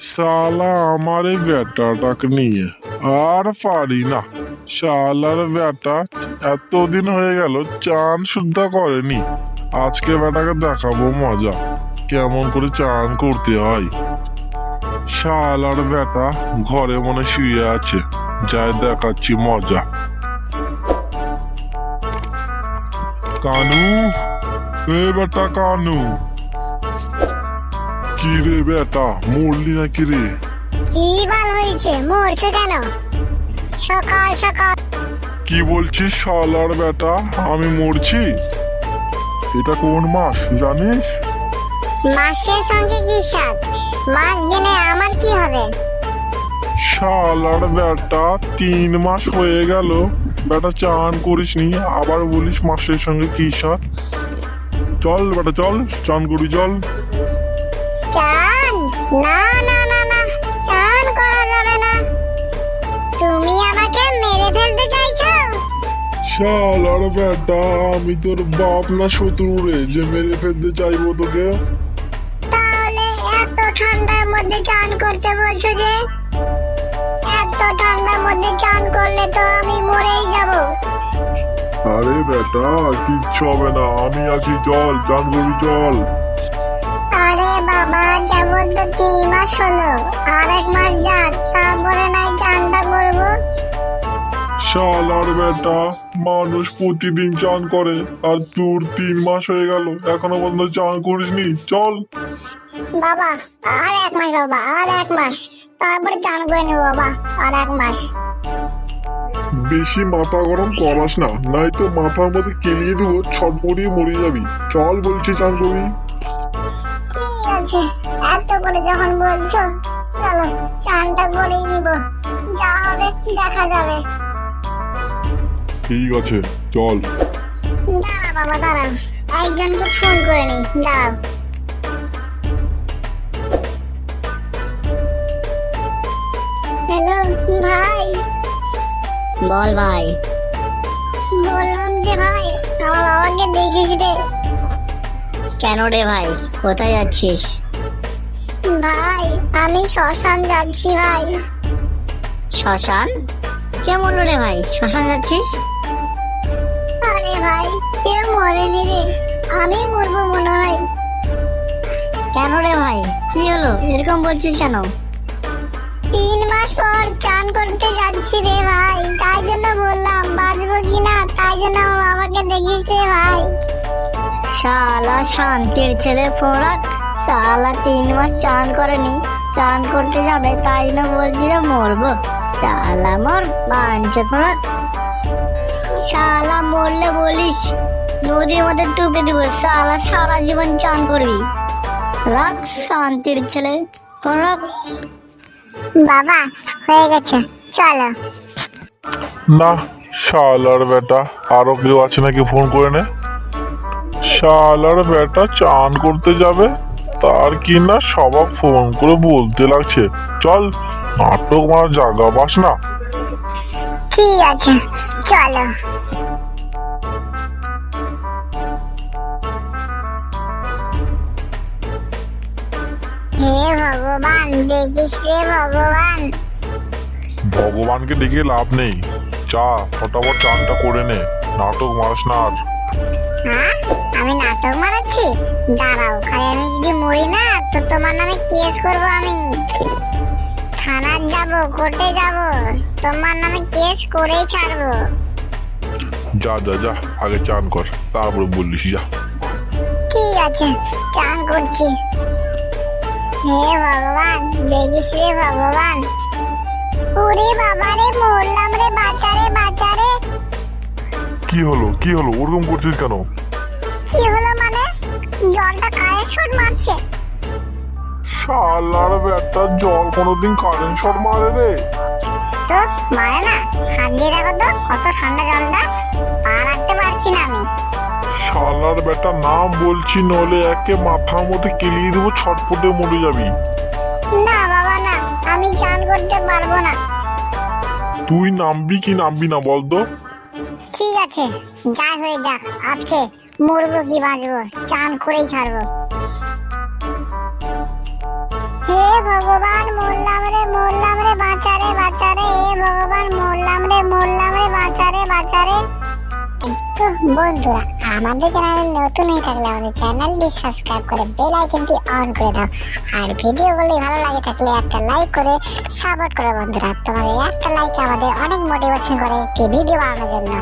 শালা আমার এই ব্যাটাটাকে নিয়ে। আর পারি না। শালার ব্যাটা এতদিন হয়ে গেল, চান শুদ্ধ করেনি। আজকে ব্যাটাকে দেখাবো মজা। কেমন করে চান করতে হয়। শালার ব্যাটা ঘরে মনে শুয়ে আছে। যাই দেখাচ্ছি মজা। কানু? এ বেটা কানু। কি রে বেটা মরলি নাকি রে? কি বাল হয়েছে? মরছে কেন? সকাল সকাল। কি বলছিস শালার বেটা? আমি মরছি? এটা কোন মাস জানিস? মাসের সঙ্গে কি সাথ মাস জেনে আমার কি হবে? শালার বেটা তিন মাস হয়ে গেল। বেটা চান করিসনি আবার বলিস মাসের সঙ্গে কি সাথ চল বেটা চল চান করি চল। না না না না চান করা যাবে না। তুমি আমাকে মেরে ফেলতে চাইছো? শালার বেটা আমি তোর বাপ না শত্রু রে যে মেরে ফেলতে চাইব তোকে। তাহলে এত ঠান্ডার মধ্যে চান করতে বলছো যে? এত ঠান্ডার মধ্যে চান করলে তো আমি মরেই যাব। আরে বেটা কিচ্ছু হবে না আমি আছি চল চান করি চল। আরে বাবা কেবল তো তিন মাস হলো। আর এক মাস যাক তারপরে নাই চানটা করব। শালার বেটা মানুষ প্রতিদিন চান করে আর তোর তিন মাস হয়ে গেল এখনও পর্যন্ত চান করিসনি চল। বাবা আর এক মাস বাবা আর এক মাস। তারপরে চান করে নেব বাবা আর এক মাস। বেশি মাথা গরম করাস না নাই তো মাথার মধ্যে কেলিয়ে দেবো ছটপটিয়ে মরে যাবি। চল বলছি চান করবি। ঠিক এত করে যখন বলছো চলো চানটা করেই নিব। যা হবে দেখা যাবে। ঠিক আছে চল। দাঁড়া বাবা দাঁড়াও। একজনকে ফোন করে নি দাঁড়াও। হ্যালো ভাই? বল ভাই। বললাম যে ভাই আমার বাবাকে দেখিস রে। কেন রে ভাই? কোথায় যাচ্ছিস? ভাই আমি শ্মশান যাচ্ছি ভাই। শ্মশান? কে বলল রে ভাই? শ্মশান যাচ্ছিস? আরে ভাই কেউ মরেনি রে। আমি মরবো মনে হয়। কেন রে ভাই? কি হলো? এরকম বলছিস কেন? তিন মাস পর চান করতে যাচ্ছি রে ভাই। তাই জন্য বললাম বাঁচবো কিনা? তাই জন্য বাবাকে দেখিস রে ভাই। শালা শান্তির ছেলে ফোড়াক শালা তিন মাস চান করেনি চান করতে যাবে তাই না বলছি যে মরবো? শালা মর বাঞ্চ ফোড়াক শালা মরলে বলিস নদীর মধ্যে ডুবে দিব শালা সারা জীবন চান করবি। রাখ শান্তির ছেলে ফোড়াক বাবা হয়ে গেছে চলো। না শালার বেটা আরও কেউ আছে নাকি ফোন করে নে? শালার বেটা চান করতে যাবে? তার কি না সবাই ফোন করে বলতে লাগছে। চল নাটক মারা জাগা পাস না। ঠিক আছে চলো। হে ভগবান দেখিস রে ভগবান। ভগবানকে ডেকে লাভ নেই। চা ফটাফট চানটা করে নে। নাটক মারাস না আর আমি নাটক মারাচ্ছি? দাঁড়াও খালি আমি যদি মরি না তো তোমার নামে কেস করব আমি। থানার যাব কোর্টে যাব তোমার নামে কেস করেই ছাড়বো। যা যা যা আগে চান কর তারপরে বললিস যা। ঠিক আছে চান করছি। হে ভগবান দেখিস রে ভগবান। ওরে বাবা রে মরলাম রে বাঁচারে বাঁচারে কি হলো কি হলো ওরকম করছিস কেন? কি হলো মানে? জলটা কারেন্ট শট মারছে। শালার বেটা জল কোনোদিন কারেন্ট শট মারে রে। তো মানে না। হাত দিয়ে দেখো তো কত ঠান্ডা জলটা। পা রাখতে পারছি না আমি। শালার বেটা নাম বলছি নলে একে মাথার মধ্যে কেলিয়ে দেবো ছটফটে মরে যাবি। না বাবা না। আমি চান করতে পারব না। তুই নামবি কি নামবি না বলতো? ঠিক আছে যা হয়ে যাক আজকে। মরবো কি বাঁচবো? চান করেই ছাড়বো। হে ভগবান, মরলাম রে মরলাম রে বাঁচারে বাঁচারে হে ভগবান, মরলাম রে মরলাম রে বাঁচারে বাঁচারে তো বন্ধুরা, আমাদের চ্যানেল নতুন হয়ে থাকলে আমাদের চ্যানেলটি সাবস্ক্রাইব করে বেল আইকনটি অন করে দাও। আর ভিডিওগুলি ভালো লাগে থাকলে একটা লাইক করে সাপোর্ট করো বন্ধুরা। তোমাদের একটা লাইক আমাদের অনেক মোটিভেশন করে একটি ভিডিও বানানোর জন্য।